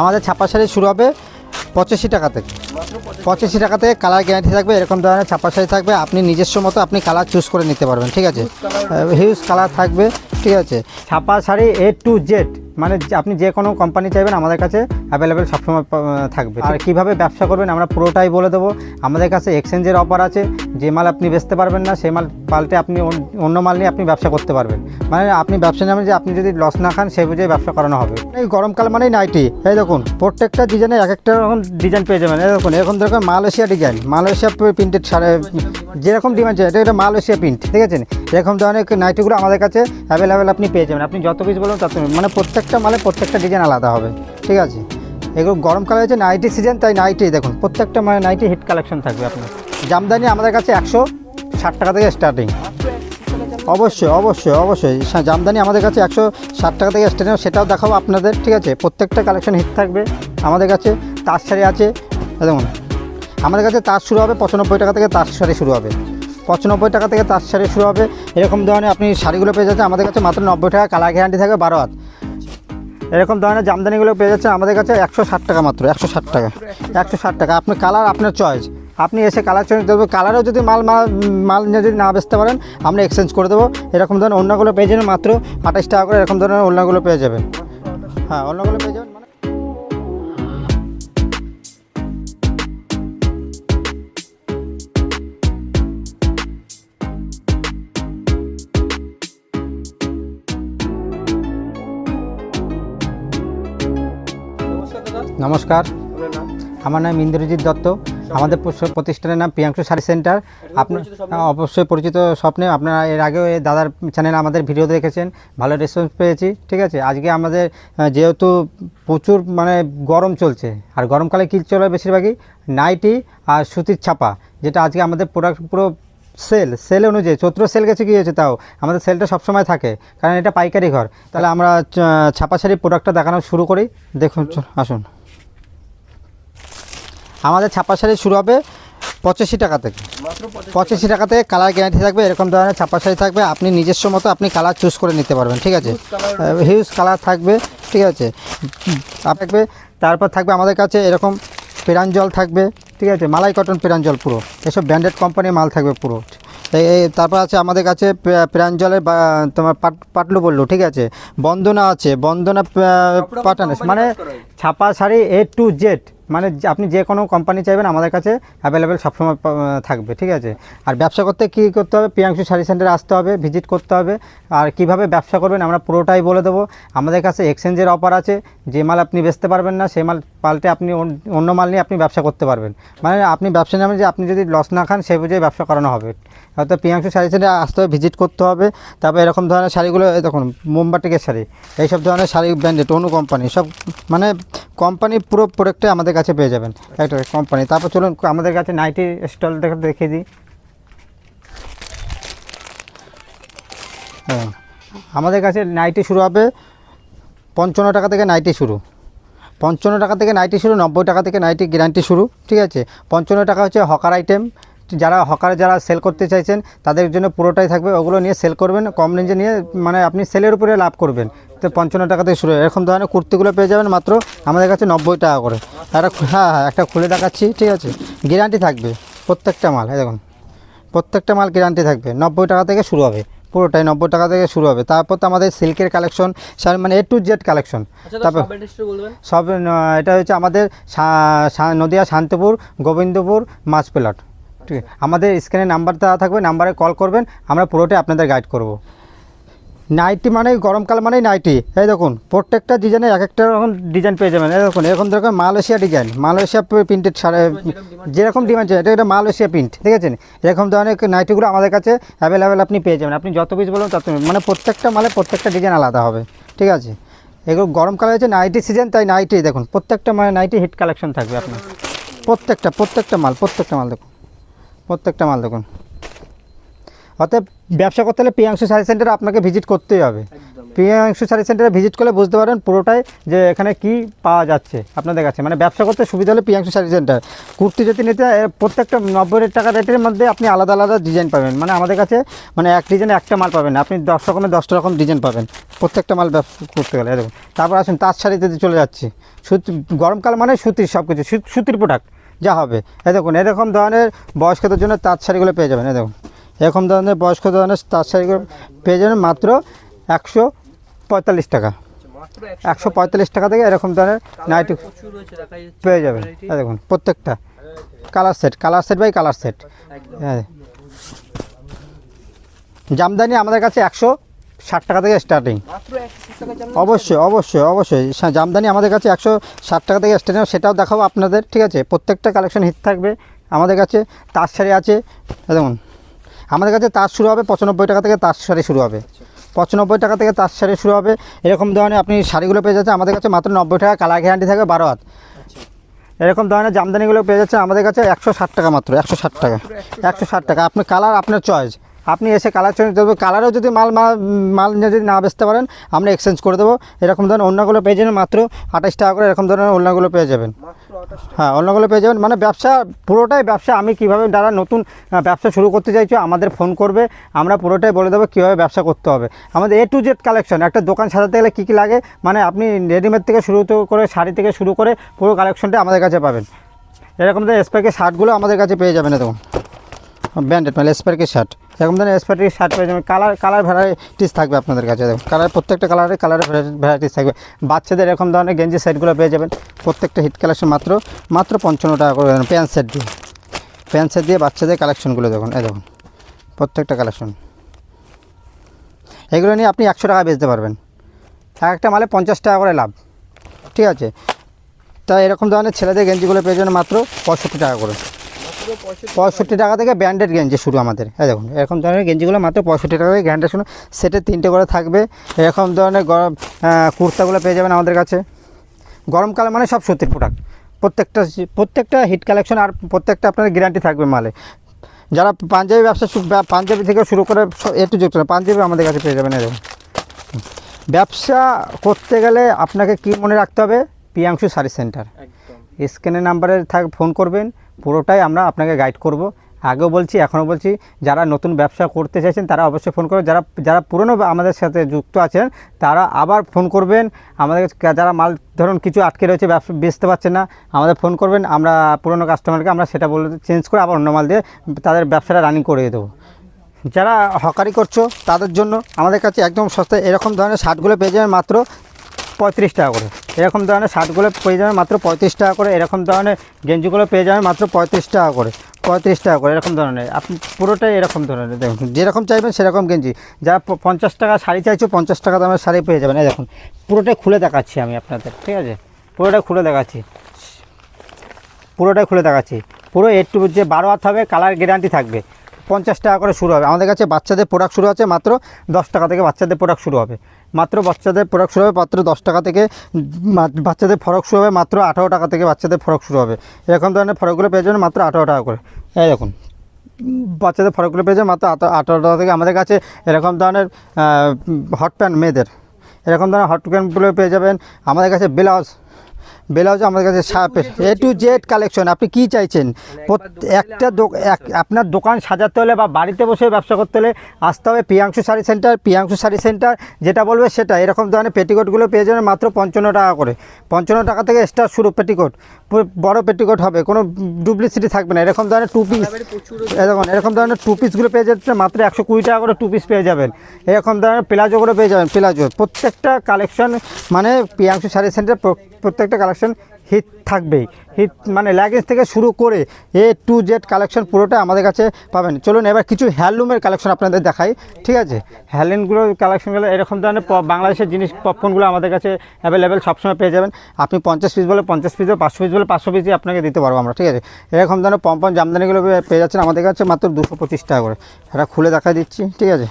আমাদের ছাপা শাড়ি শুরু হবে পঁচাশি টাকা থেকে। পঁচাশি টাকা থেকে কালার গ্যারান্টি থাকবে, এরকম ধরনের ছাপা শাড়ি থাকবে। আপনি নিজস্ব মতো আপনি কালার চুজ করে নিতে পারবেন, ঠিক আছে? হিউজ কালার থাকবে, ঠিক আছে? ছাপা শাড়ি এ টু জেড মানে আপনি যে কোনো কোম্পানি চাইবেন আমাদের কাছে অ্যাভেলেবেল সবসময় থাকবে। আর কীভাবে ব্যবসা করবেন আমরা পুরোটাই বলে দেবো। আমাদের কাছে এক্সচেঞ্জের অফার আছে। যে মাল আপনি বেচতে পারবেন না সে মাল পাল্টে আপনি অন- অন্য মাল নিয়ে আপনি ব্যবসা করতে পারবেন। মানে আপনি ব্যবসা নামে যে আপনি যদি লস না খান, সেই বুঝে ব্যবসা করানো হবে। এই গরমকাল মানেই নাইটি এই দেখুন, প্রত্যেকটা ডিজাইনে এক একটা রকম ডিজাইন পেয়ে যাবেন। এই দেখুন, এরকম দেখুন মালয়েশিয়া ডিজাইন মালয়েশিয়া প্রিন্টেড সাড়ে যেরকম ডিমান্ড চাই, এটা এটা মালয়েশিয়া প্রিন্ট ঠিক আছে? এরকম ধরনের নাইটিগুলো আমাদের কাছে অ্যাভেলেবেল আপনি পেয়ে যাবেন। আপনি যত কিছু বলুন তত মানে প্রত্যেকটা মালে প্রত্যেকটা ডিজাইন আলাদা হবে, ঠিক আছে? এগুলো গরমকালে হচ্ছে নাইটি সিজন তাই নাইটি দেখুন, প্রত্যেকটা মানে নাইটি হিট কালেকশন থাকবে আপনার। জামদানি আমাদের কাছে একশো ষাট টাকা থেকে স্টার্টিং অবশ্যই অবশ্যই অবশ্যই জামদানি আমাদের কাছে একশো ষাট টাকা থেকে স্টার্টিং সেটাও দেখাবো আপনাদের, ঠিক আছে? প্রত্যেকটা কালেকশন হিট থাকবে আমাদের কাছে, তার শাড়ি আছে, দেখুন। আমাদের কাছে তার শুরু হবে পঁচানব্বই টাকা থেকে তার শাড়ি শুরু হবে। পঁচানব্বই টাকা থেকে তার শাড়ি শুরু হবে, এরকম ধরনের আপনি শাড়িগুলো পেয়ে যাচ্ছেন, আমাদের কাছে মাত্র নব্বই টাকা কালার গ্যারান্টি থাকবে বারো হাত। এরকম ধরনের জামদানিগুলো পেয়ে যাচ্ছে আমাদের কাছে একশো ষাট টাকা মাত্র, একশো ষাট টাকা। একশো ষাট টাকা। আপনি কালার আপনার চয়েস আপনি এসে কালার চয়েস দেবো কালারও যদি মাল মাল মাল নিয়ে যদি না বেচতে পারেন, আমরা এক্সচেঞ্জ করে দেবো। এরকম ধরনের অন্যগুলো পেয়ে যাবেন মাত্র আঠাশ টাকা করে, এরকম ধরনের অন্যগুলো পেয়ে যাবেন। হ্যাঁ অন্যগুলো পেয়ে যাবেন। নমস্কার। আমার নাম ইন্দ্রজিৎ দত্ত। আমাদের প্রতিষ্ঠানের নাম প্রিয়াংশু শাড়ি সেন্টার। আপনার অবশ্যই পরিচিত স্বপ্নে। আপনারা এর আগেও এই দাদার চ্যানেল আমাদের ভিডিও দেখেছেন। ভালো রেসপন্স পেয়েছি। ঠিক আছে? আজকে আমাদের যেহেতু প্রচুর মানে গরম চলছে আর গরমকালে কী চলে বেশিরভাগই? নাইটি আর সুতির ছাপা যেটা আজকে আমাদের প্রোডাক্ট পুরো সেল সেল অনুযায়ী চৈত্র সেল গেছে কী হয়েছে তাও? আমাদের সেলটা সবসময় থাকে কারণ এটা পাইকারি ঘর। তাহলে আমরা ছাপা শাড়ি প্রোডাক্টটা দেখানো শুরু করি। দেখুন আসুন। আমাদের ছাপা শাড়ি শুরু হবে পঁচাশি টাকা থেকে। পঁচাশি টাকা। থেকে কালার গ্যারান্টি থাকবে এরকম ধরনের ছাপা শাড়ি থাকবে আপনি নিজস্ব মতো আপনি কালার চুজ করে নিতে পারবেন ঠিক আছে? হিউজ কালার থাকবে ঠিক আছে? থাকবে তারপর থাকবে আমাদের কাছে এরকম পেরাঞ্জল থাকবে ঠিক আছে? মালাই কটন পেরাঞ্জল পুরো। এসব ব্র্যান্ডেড কোম্পানির মাল থাকবে পুরো। তারপর আছে আমাদের কাছে প্রাঞ্জলের তোমার পাট পাটলু বলল ঠিক আছে? বন্দনা আছে বন্দনা পাঠানো মানে ছাপা শাড়ি এ টু জেড মানে আপনি যে কোনো কোম্পানি চাইবেন আমাদের কাছে অ্যাভেলেবেল সবসময় থাকবে, ঠিক আছে? আর ব্যবসা করতে কী করতে হবে? প্রিয়াংশু শাড়ি সেন্টারে আসতে হবে ভিজিট করতে হবে। আর কীভাবে ব্যবসা করবেন আমরা পুরোটাই বলে দেবো। আমাদের কাছে এক্সচেঞ্জের অফার আছে। যে মাল আপনি বেচতে পারবেন না সেই মাল পাল্টে আপনি অন- অন্য মাল নিয়ে আপনি ব্যবসা করতে পারবেন। মানে আপনি ব্যবসা নামে যে আপনি যদি লস না খান সেই বুঝেই ব্যবসা করানো হবে। হয়তো প্রিয়াংশু শাড়ি সেন্টারে আসতে হবে ভিজিট করতে হবে। তারপর এরকম ধরনের শাড়িগুলো দেখুন মোমবাটিকের শাড়ি, এইসব ধরনের শাড়ি ব্র্যান্ডেড অনু কোম্পানি সব মানে কোম্পানি পুরো প্রোডাক্টে আমাদের কাছে পেয়ে যাবেন। একটা কোম্পানি তারপর চলুন, আমাদের কাছে নাইটি স্টল দেখে, দেখিয়ে দিই। হ্যাঁ আমাদের কাছে নাইটি শুরু হবে, পঞ্চান্ন টাকা থেকে নাইটি শুরু। পঞ্চান্ন টাকা থেকে নাইটি শুরু, নব্বই টাকা থেকে নাইটি গ্যারান্টি শুরু, ঠিক আছে? পঞ্চান্ন টাকা হচ্ছে হকার আইটেম যারা হকার, যারা সেল করতে চাইছেন, তাদের জন্য পুরোটাই থাকবে। ওগুলো নিয়ে সেল করবেন, কম রেঞ্জে নিয়ে মানে আপনি সেলের উপরে লাভ করবেন। তো পঞ্চান্ন টাকা থেকে শুরু। এরকম ধরনের কুর্তিগুলো পেয়ে যাবেন মাত্র আমাদের কাছে নব্বই টাকা করে। একটা হ্যাঁ হ্যাঁ একটা খুলে দেখাচ্ছি, ঠিক আছে? গ্যারান্টি থাকবে প্রত্যেকটা মাল দেখুন। প্রত্যেকটা মাল গ্যারান্টি থাকবে। নব্বই টাকা থেকে শুরু হবে। পুরোটাই নব্বই টাকা থেকে শুরু হবে। তারপর তো আমাদের সিল্কের কালেকশন মানে এ টু জেড কালেকশন তারপর সব এটা হচ্ছে আমাদের নদিয়া শান্তিপুর গোবিন্দপুর মাছ প্লট ঠিক আছে? আমাদের স্ক্রিনে নাম্বার দেওয়া থাকবে নাম্বারে কল করবেন আমরা পুরোটাই আপনাদের গাইড করব। নাইটি মানে গরমকাল মানেই নাইটি। এই দেখুন, প্রত্যেকটা ডিজাইনে এক একটা রকম ডিজাইন পেয়ে যাবেন। এই দেখুন, এরকম দেখুন মালয়েশিয়া ডিজাইন মালয়েশিয়া প্রিন্টেড যেরকম ডিমান্ড এটা এটা মালয়েশিয়া প্রিন্ট ঠিক আছে? এরকম ধরনের নাইটিগুলো আমাদের কাছে অ্যাভেলেবেল আপনি পেয়ে যাবেন। আপনি যত পিস বলুন, তত মানে প্রত্যেকটা মালে প্রত্যেকটা ডিজাইন আলাদা হবে, ঠিক আছে? এগুলো গরমকালে হচ্ছে নাইটি সিজন তাই নাইটি, দেখুন, প্রত্যেকটা মানে নাইটি হিট কালেকশন থাকবে আপনার। প্রত্যেকটা প্রত্যেকটা মাল প্রত্যেকটা মাল দেখুন। প্রত্যেকটা মাল দেখুন। অতএব ব্যবসা করতে হলে প্রিয়াংশু শাড়ি সেন্টারে আপনাকে ভিজিট করতেই হবে। প্রিয়াংশু শাড়ি সেন্টারে ভিজিট করলে বুঝতে পারেন পুরোটাই যে এখানে কি পাওয়া যাচ্ছে আপনাদের কাছে। মানে ব্যবসা করতে সুবিধা হলে প্রিয়াংশু শাড়ি সেন্টার কুর্তি যদি নিতে প্রত্যেকটা নব্বই টাকা রেটের মধ্যে আপনি আলাদা আলাদা ডিজাইন পাবেন। মানে আমাদের কাছে মানে এক ডিজাইনে একটা মাল পাবেন। না। আপনি দশ রকমের দশটা রকম ডিজাইন পাবেন। প্রত্যেকটা মাল ব্যবসা করতে গেলে এরকম তারপর আসুন তাঁত শাড়িতে চলে যাচ্ছি সুতি গরমকাল মানে সুতির সব কিছু সু- সুতির প্রোডাক্ট যা হবে। এ দেখুন এরকম ধরনের বয়স্কদের জন্য তাঁত শাড়িগুলো পেয়ে যাবেন এ দেখুন। এরকম ধরনের বয়স্ক ধরনের তার শাড়িগুলো পেয়ে যাবেন মাত্র একশো পঁয়তাল্লিশ টাকা। একশো পঁয়তাল্লিশ টাকা থেকে এরকম ধরনের নাইটি পেয়ে যাবেন। দেখুন, প্রত্যেকটা। Colour set colour set by colour set. হ্যাঁ জামদানি আমাদের কাছে একশো ষাট টাকা থেকে স্টার্টিং। অবশ্যই অবশ্যই অবশ্যই। জামদানি আমাদের কাছে একশো ষাট টাকা থেকে স্টার্টিং। সেটাও দেখাবো আপনাদের, ঠিক আছে? প্রত্যেকটা কালেকশন হিট থাকবে। আমাদের কাছে তার শাড়ি আছে। দেখুন আমাদের কাছে তাস শুরু হবে পঁচানব্বই টাকা থেকে তাঁত শাড়ি শুরু হবে। পঁচানব্বই টাকা থেকে তাস শাড়ি শুরু হবে। এরকম ধরনের আপনি শাড়িগুলো পেয়ে যাচ্ছেন, আমাদের কাছে মাত্র নব্বই টাকা, কালার গ্যারান্টি থাকবে বারো হাত। এরকম ধরনের জামদানিগুলো পেয়ে যাচ্ছেন, আমাদের কাছে একশো ষাট টাকা মাত্র, একশো ষাট টাকা, একশো ষাট টাকা। আপনি কালার, আপনার চয়েস আপনি এসে কালার চয়েস দেবো কালারও যদি মাল মাল যদি না বেচতে পারেন আমরা এক্সচেঞ্জ করে দেবো। এরকম ধরনের অন্যগুলো পেয়ে যাবেন মাত্র আঠাশ টাকা করে এরকম ধরনের অন্যগুলো পেয়ে যাবেন। হ্যাঁ অন্যগুলো পেয়ে যাবেন। মানে ব্যবসা পুরোটাই ব্যবসা। আমি কীভাবে যারা নতুন ব্যবসা শুরু করতে চাইছো আমাদের ফোন করবে। আমরা পুরোটাই বলে দেবো কীভাবে ব্যবসা করতে হবে। আমাদের এ টু জেড কালেকশন একটা দোকান সাজাতে গেলে কী কী লাগে? মানে আপনি রেডিমেড থেকে শুরু করে শাড়ি থেকে শুরু করে পুরো কালেকশনটা আমাদের কাছে পাবেন। এরকম ধরনের স্পার্কের শার্টগুলো আমাদের কাছে পেয়ে যাবেন দেখুন ব্র্যান্ডেড মানে স্পার্কের শার্ট এরকম ধরনের স্পার্কের শার্ট পেয়ে যাবেন। কালার কালার ভ্যারাইটিস থাকবে আপনাদের কাছে, দেখুন। কালার, প্রত্যেকটা কালারের কালারের ভ্যারাইটিস থাকবে। বাচ্চাদের এরকম ধরনের গেঞ্জি সেটগুলো পেয়ে যাবেন। প্রত্যেকটা হিট কালেকশন মাত্র মাত্র পঞ্চান্ন টাকা করে দেবেন প্যান্ট সেট দিয়ে। প্যান্ট সেট দিয়ে বাচ্চাদের কালেকশনগুলো দেখুন, এই দেখুন। প্রত্যেকটা কালেকশন এগুলো নিয়ে আপনি একশো টাকা বেচতে পারবেন। এক একটা মালে পঞ্চাশ টাকা করে লাভ। ঠিক আছে? তা এরকম ধরনের ছেলেদের গেঞ্জিগুলো পেয়ে যাবেন মাত্র পঁয়ষট্টি টাকা করে। পঁয়ষট্টি টাকা থেকে ব্র্যান্ডেড গেঞ্জি শুরু আমাদের। হ্যাঁ দেখুন এরকম ধরনের গেঞ্জিগুলো মাত্র পঁয়ষট্টি টাকা থেকে ব্র্যান্ডেড শুরু। সেটে তিনটে করে থাকবে। এরকম ধরনের গরম কুর্তাগুলো পেয়ে যাবেন আমাদের কাছে। গরমকাল মানে সব সুতির প্রোডাক্ট প্রত্যেকটা প্রত্যেকটা হিট কালেকশন আর প্রত্যেকটা আপনার গ্যারান্টি থাকবে মালে। যারা পাঞ্জাবি ব্যবসা পাঞ্জাবি থেকে শুরু করে একটু যুক্ত পাঞ্জাবি আমাদের কাছে পেয়ে যাবেন এরকম ব্যবসা করতে গেলে আপনাকে কি মনে রাখতে হবে? পিয়াংশু শাড়ি সেন্টার স্ক্যানের নাম্বারে থাক ফোন করবেন। পুরোটাই আমরা আপনাকে গাইড করব। আগেও বলছি, এখনও বলছি, যারা নতুন ব্যবসা করতে চাইছেন, তারা অবশ্যই ফোন করবেন যারা যারা পুরনো আমাদের সাথে যুক্ত আছেন, তারা আবার ফোন করবেন। আমাদের যারা মাল, ধরুন কিছু আটকে রয়েছে, ব্যবসা, বেচতে পারছেন না, আমাদের ফোন করবেন, আমরা পুরনো কাস্টমারকে আমরা সেটা বলে চেঞ্জ করে আবার অন্য মাল দিয়ে তাদের ব্যবসাটা রানিং করে দেবো। যারা হকারি করছ, তাদের জন্য আমাদের কাছে একদম সস্তায়, এরকম ধরনের শার্টগুলো পেয়ে যাবেন মাত্র পঁয়ত্রিশ টাকা করে। এরকম ধরনের শার্টগুলো পেয়ে যাবেন মাত্র পঁয়ত্রিশ টাকা করে। এরকম ধরনের গেঞ্জিগুলো পেয়ে যাবেন মাত্র পঁয়ত্রিশ টাকা করে। পঁয়ত্রিশ টাকা করে, এরকম ধরনের। আপনি পুরোটাই এরকম ধরনের দেখুন। যেরকম চাইবেন সেরকম গেঞ্জি। যা পঞ্চাশ টাকা শাড়ি চাইছো, পঞ্চাশ টাকা দামের শাড়ি পেয়ে যাবেন। এই দেখুন, পুরোটাই খুলে দেখাচ্ছি আমি আপনাদের, ঠিক আছে? পুরোটাই খুলে দেখাচ্ছি। পুরোটাই খুলে দেখাচ্ছি। পুরো একটু যে বারো হাত হবে, কালার গ্যারান্টি থাকবে। পঞ্চাশ টাকা করে শুরু হবে। আমাদের কাছে বাচ্চাদের প্রোডাক্ট শুরু আছে মাত্র দশ টাকা থেকে বাচ্চাদের প্রোডাক্ট শুরু হবে। মাত্র বাচ্চাদের ফরক শুরু হবে মাত্র দশ টাকা থেকে বাচ্চাদের ফরক শুরু হবে মাত্র আঠারো টাকা থেকে বাচ্চাদের ফরক শুরু হবে। এরকম ধরনের ফরকগুলো পেয়ে যাবেন মাত্র আঠারো টাকা করে। এই দেখুন, বাচ্চাদের ফরকগুলো পেয়ে যাবেন মাত্র আঠা- আঠারো টাকা থেকে আমাদের কাছে এরকম ধরনের হট প্যান্ট মেয়েদের। এরকম ধরনের হট প্যান্টগুলো পেয়ে যাবেন আমাদের কাছে ব্লাউজ। ব্লাউজ আমাদের কাছে এ টু জেড কালেকশন আপনি কি চাইছেন? একটা আপনার দোকান সাজাতে হলে বা বাড়িতে বসে ব্যবসা করতে হলে আসতে হবে পিয়াংশু শাড়ি সেন্টার, পিয়াংশু শাড়ি সেন্টার, যেটা বলবে সেটা এরকম ধরনের পেটিকোটগুলো পেয়ে যাবেন মাত্র পঞ্চান্ন টাকা করে। পঞ্চান্ন টাকা থেকে স্টার শুরু পেটিকোট। বড় পেটিকোট হবে, কোনো ডুপ্লিসিটি থাকবে না। এরকম ধরনের টু পিস এরকম এরকম ধরনের টু পিসগুলো পেয়ে যাচ্ছে মাত্র একশো কুড়ি টাকা করে টু পিস পেয়ে যাবেন। এরকম ধরনের প্লাজোগুলো পেয়ে যাবেন, প্লাজো। প্রত্যেকটা কালেকশন মানে পিয়াংশু শাড়ি সেন্টার, প্রত্যেকটা কালেকশন হিট থাকবেই। হিট মানে ল্যাগেজ থেকে শুরু করে এ টু জেড কালেকশন পুরোটা আমাদের কাছে পাবেন। চলুন এবার কিছু হ্যান্ডলুমের কালেকশন আপনাদের দেখাই, ঠিক আছে? হ্যান্ডলুমগুলো কালেকশনগুলো এরকম ধরনের বাংলাদেশের জিনিস পপকর্নগুলো আমাদের কাছে অ্যাভেলেবেল সবসময় পেয়ে যাবেন। আপনি পঞ্চাশ পিস বলে, পঞ্চাশ পিস পাঁচশো পিস বলে, পাঁচশো পিসই আপনাকে দিতে পারব আমরা, ঠিক আছে? এরকম ধরনের পম্পন জামদানিগুলো পেয়ে যাচ্ছেন আমাদের কাছে মাত্র দুশো পঁচিশ টাকা করে। এটা খুলে দেখা দিচ্ছি, ঠিক আছে?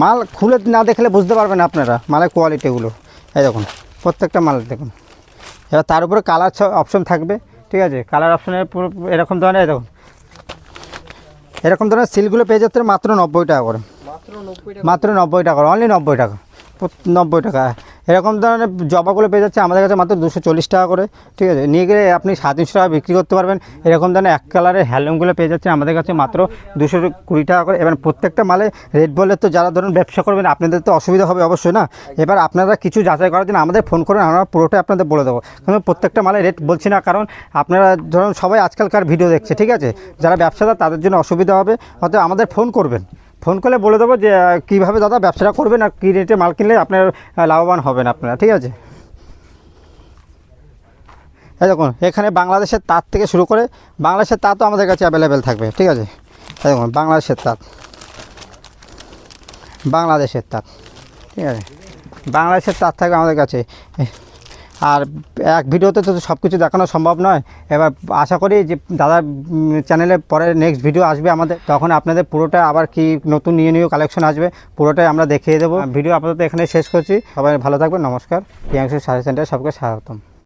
মাল খুলে না দেখলে বুঝতে পারবেন আপনারা, মালের কোয়ালিটিগুলো এই দেখুন। প্রত্যেকটা মাল দেখুন। এবার তার উপরে কালার অপশন থাকবে ঠিক আছে? কালার অপশনের পুরো এরকম ধরনের দেখুন। এরকম ধরনের সিলগুলো পেয়ে যাচ্ছে মাত্র নব্বই টাকা করে। মাত্র নব্বই টাকা। করে অনলি নব্বই টাকা। নব্বই টাকা। এরকম ধরনের জবাগুলো পেয়ে যাচ্ছে, আমাদের কাছে মাত্র দুশো চল্লিশ টাকা করে। ঠিক আছে? নিয়ে গেলে আপনি সাড়ে তিনশো টাকা বিক্রি করতে পারবেন। এরকম ধরনের এক কালারের হ্যালুমগুলো পেয়ে যাচ্ছে, আমাদের কাছে মাত্র দুশো কুড়ি টাকা করে। এবার প্রত্যেকটা মালে রেট বললে তো যারা ধরুন ব্যবসা করবেন, আপনাদের তো অসুবিধা হবে অবশ্যই না? এবার আপনারা কিছু যাচাই করার জন্য আমাদের ফোন করুন, আমরা পুরোটাই আপনাদের বলে দেবো। কিন্তু প্রত্যেকটা মালে রেট বলছি না, কারণ আপনারা ধরুন সবাই আজকালকার ভিডিও দেখছে, ঠিক আছে? যারা ব্যবসাদার, তাদের জন্য অসুবিধা হবে হয়তো আমাদের ফোন করবেন। ফোন করলে বলে দেবো যে কীভাবে দাদা ব্যবসাটা করবেন আর কী রেটে মাল কিনলে আপনার লাভবান হবেন আপনারা, ঠিক আছে? এই দেখুন, এখানে বাংলাদেশের তাঁত থেকে শুরু করে, বাংলাদেশের তাঁতও আমাদের কাছে অ্যাভেলেবেল থাকবে, ঠিক আছে? এই দেখুন, বাংলাদেশের তাঁত। বাংলাদেশের তাঁত, ঠিক আছে? বাংলাদেশের তাঁত থাকবে আমাদের কাছে আর এক ভিডিওতে তো সব কিছু দেখানো সম্ভব নয়। এবার আশা করি যে দাদা চ্যানেলে পরে নেক্সট ভিডিও আসবে আমাদের। তখন আপনাদের পুরোটা আবার কি নতুন নিউ নিউ কালেকশন আসবে, পুরোটাই আমরা দেখিয়ে দেবো। ভিডিও আপাতত এখানে শেষ করছি। সবাই ভালো থাকবেন, নমস্কার। প্রিয়াংশু সার্ভিস সেন্টার সবকে স্বাগতম।